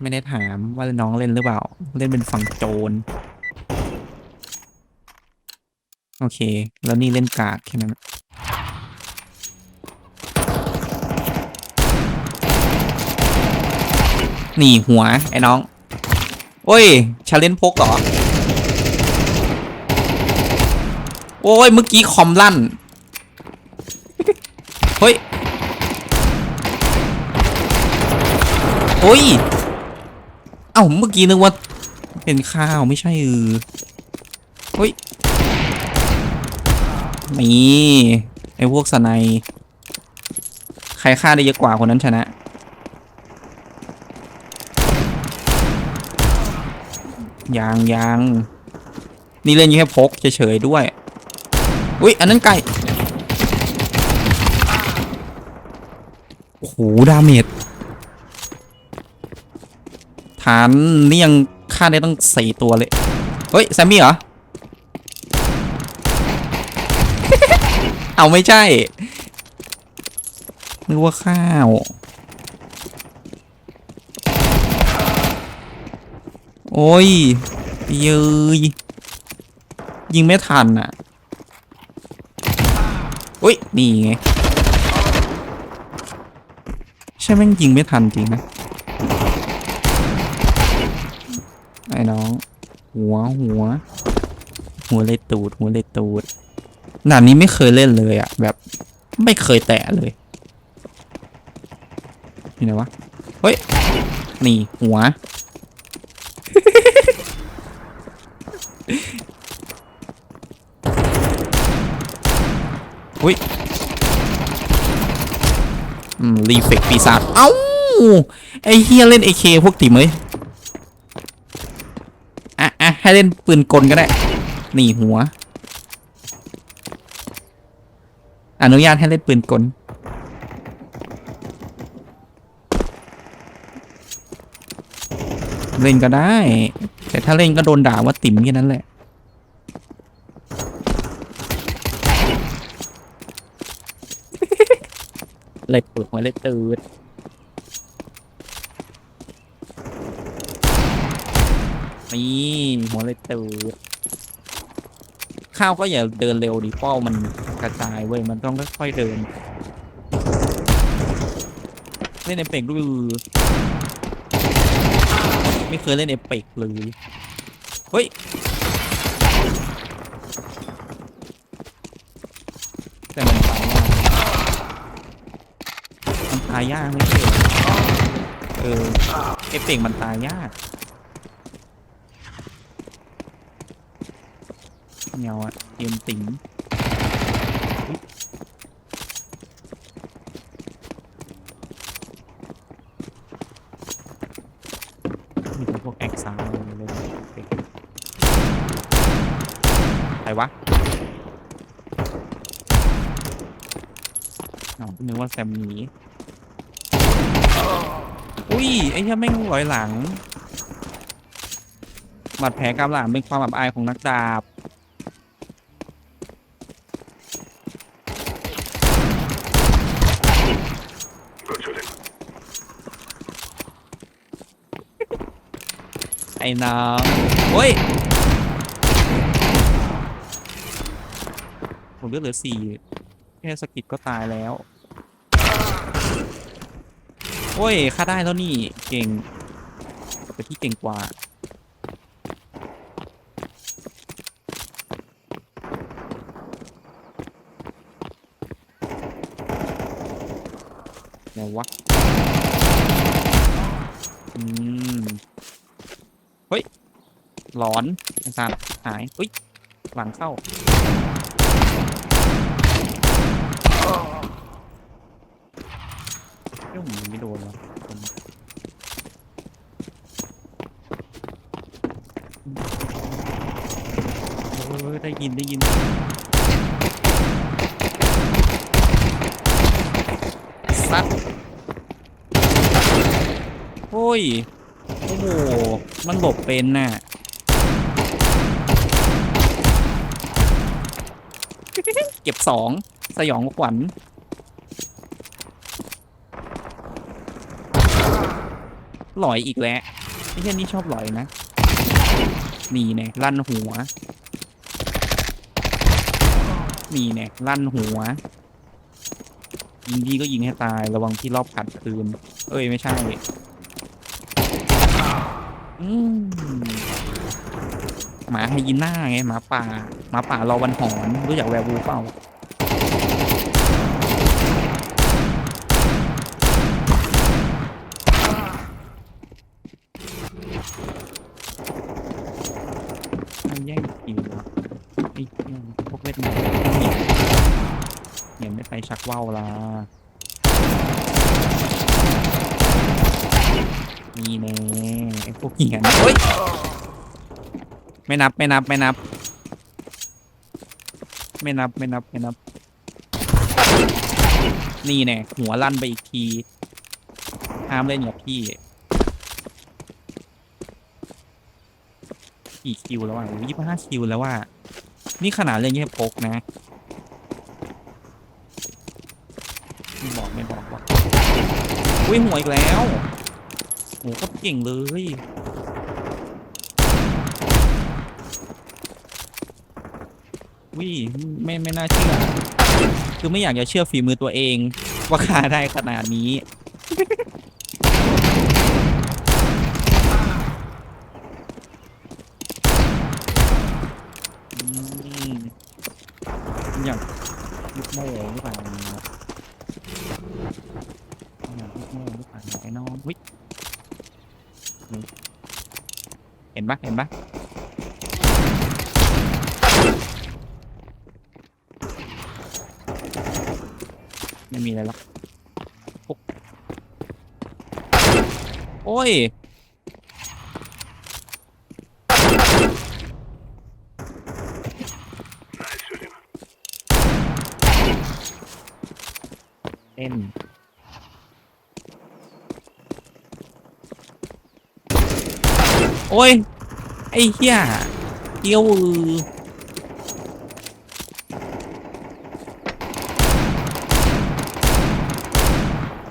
ไม่ได้ถามว่าน้องเล่นหรือเปล่า เล่นเป็นฝั่งโจร โอเค แล้วนี่เล่นกากแค่นั้นนี่หัว ไอ้น้อง โอ้ย ชาเลนพกเหรอ โอ้ย เมื่อกี้คอมลั่น เฮ้ย โอ้ย เอ้าเมื่อกี้นึกว่าเป็นข้าวไม่ใช่เออเฮ้ยนี่ไอ้พวกสไนใครฆ่าได้เยอะกว่าคนนั้นชนะยังยังนี่เล่นอยู่แค่พกเฉยๆด้วย อุ้ยอันนั้นไก่โอ้โหดาเมจ ฐานนี่ยังฆ่าได้ตั้งสี่ตัวเลย เฮ้ย แซมมี่เหรอ เอาไม่ใช่นึกว่าข้าวโอ้ยเย้ยยิงไม่ทันอะอุ้ย นี่ไง ใช่แม่งยิงไม่ทันจริงนะ ไอ้น้อง หัวหัว หัวเลยตูด หัวเลยตูดด่านี้ไม่เคยเล่นเลยอะแบบ ไม่เคยแตะเลยนี่ไหนวะ เฮ้ย นี่หัว อุ้ยอืม รีเฟกปีศาจ เอ้า ไอเฮียเล่นเอเคพวกติมเอ้ย ให้เล่นปืนกลก็ได้ หนีหัว อนุญาตให้เล่นปืนกล เล่นก็ได้ แต่ถ้าเล่นก็โดนด่าว่าติ๋มแค่นั้นแหละเลยปลุกมาเลยตื่น นี่หัวเลยตื่นข้าวก็อย่าเดินเร็วดิเป้ามันกระจายเว้ยมันต้องค่อยๆเดินเล่นเอฟเฟกด้วยไม่เคยเล่นเอฟเฟกเลยเฮ้ยแต่มันตายยากมันตายยากไม่ใช่เหรอเอเอฟเฟกมันตายยาก เงาอะเกมติ๋งมีแต่พวกแอคซ่าเลยเลยเฟกต์ใครวะอ๋อนึกว่าแซมหนีอุ้ย ไอ้เหี้ยแม่งลอยหลังบาดแผลกำหลังเป็นความอับอายของนักดาบ อ้น้องโอ้ยผมเลือดเหลือสี่แค่สกิดก็ตายแล้ว โอ้ยฆ่าได้แล้วนี่ เก่งแต่ที่เก่งกว่าไหนวะ อืม เฮ้ยหลอนไอ้สัตว์หายเฮ้ยหลังเข้า เรื่องมันไม่โดนวะคนเออได้ยินได้ยินซัดโอ้ย โอ้โห มันหลบเป็นน่ะ เก็บสอง สยองขวัญหลอยอีกแล้วไอ้เหี้ยนี่ชอบหลอยนะ นี่แน่ยลั่นหัว นี่แน่ยลั่นหัว ยิงดีก็ยิงให้ตายระวังที่รอบขัดคืน เอ้ยไม่ใช่ อืมหมาไฮยีน่าไงหมาป่าหมาป่ารอวันหอนรู้จักแวร์วูเปล่ามันแย่งคิวไอ้พวกเวทมนต์เห็นไม่ไปชักว่าวละ นี่แน่ไอ้พวกเหี้ยนเฮ้ยไม่นับไม่นับไม่นับ ไม่นับไม่นับไม่นับ นี่แน่หัวลั่นไปอีกทีห้ามเล่นกับพี่กี่คิวแล้วอะยี่สิบห้าคิวแล้วว่า นี่ขนาดเล่นแค่พกนะไม่บอกไม่บอกว่าอุ้ยหัวอีกแล้วโหก็เก่งเลย วิไม่ไม่น่าเชื่อ คือไม่อยากจะเชื่อฝีมือตัวเอง ว่าฆ่าได้ขนาดนี้ อืมอย่างลูกโม่หรือเปล่าอย่างลูกโม่หรือเปล่าไอ้น้องวิ เห็นปะเห็นปะไม่มีอะไรหรอกโอ้ยเต้น โอ้ย ไอ้เหี้ยเกี้ยวอือ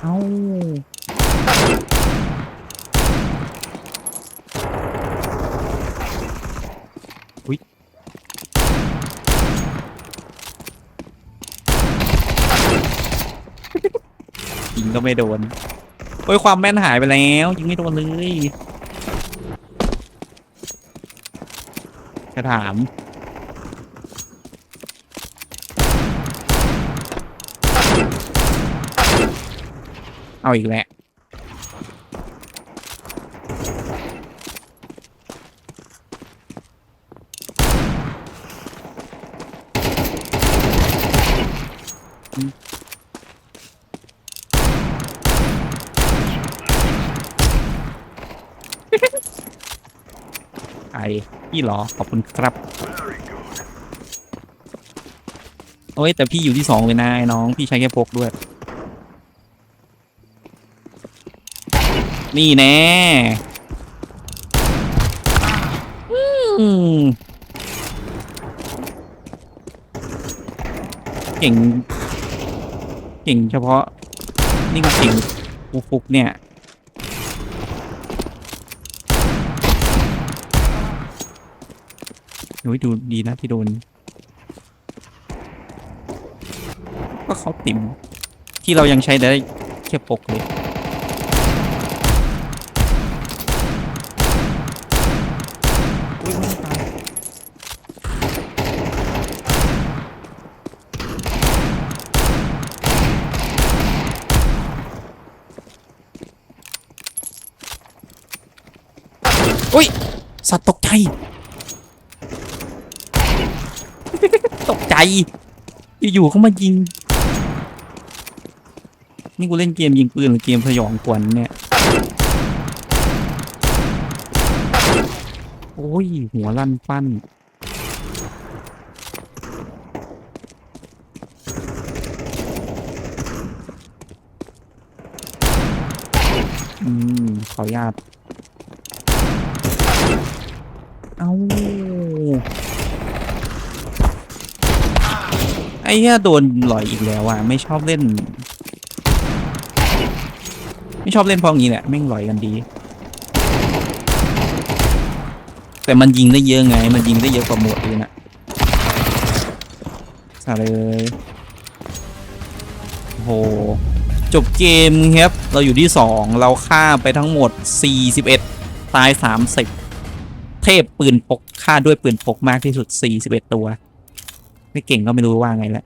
เอาอุ้ยยิงก็ไม่โดน โอ้ย ความแม่นหายไปแล้ว ยิงไม่โดนเลย จะถาม เอาอีกแล้ว ไอพี่เหรอขอบคุณครับ โอ้ย แต่พี่อยู่ที่สองเลยนะไอ้น้อง พี่ใช้แค่พกด้วย นี่แน่เก่ง เก่งเฉพาะ นี่ก็เก่งฟุกเนี่ย โอ้ยดูดีนะที่โดน ก็เขาติ่มที่เรายังใช้ได้แค่ปกเลยอุ้ยไม่ตายอุ้ยสัตว์ตกใจ ตกใจ อยู่ๆเขามายิง นี่กูเล่นเกมยิงปืนหรือเกมสยองขวัญเนี่ย โอ้ย หัวลั่นปั้นอืม ขออนุญาต เอา อ้เหี้ยโดนลอยอีกแล้วอะไม่ชอบเล่น ไม่ชอบเล่นพองนี้แหละแม่งลอยกันดี แต่มันยิงได้เยอะไง มันยิงได้เยอะกว่าหมวดเลยนะอะไรเลยโหจบเกมครับ เราอยู่ที่ 2 เราฆ่าไปทั้งหมด 41 ตาย 30 เทพปืนปกฆ่าด้วยปืนปกมากที่สุด 41 ตัว ไม่เก่งก็ไม่รู้ว่าไงแล้ว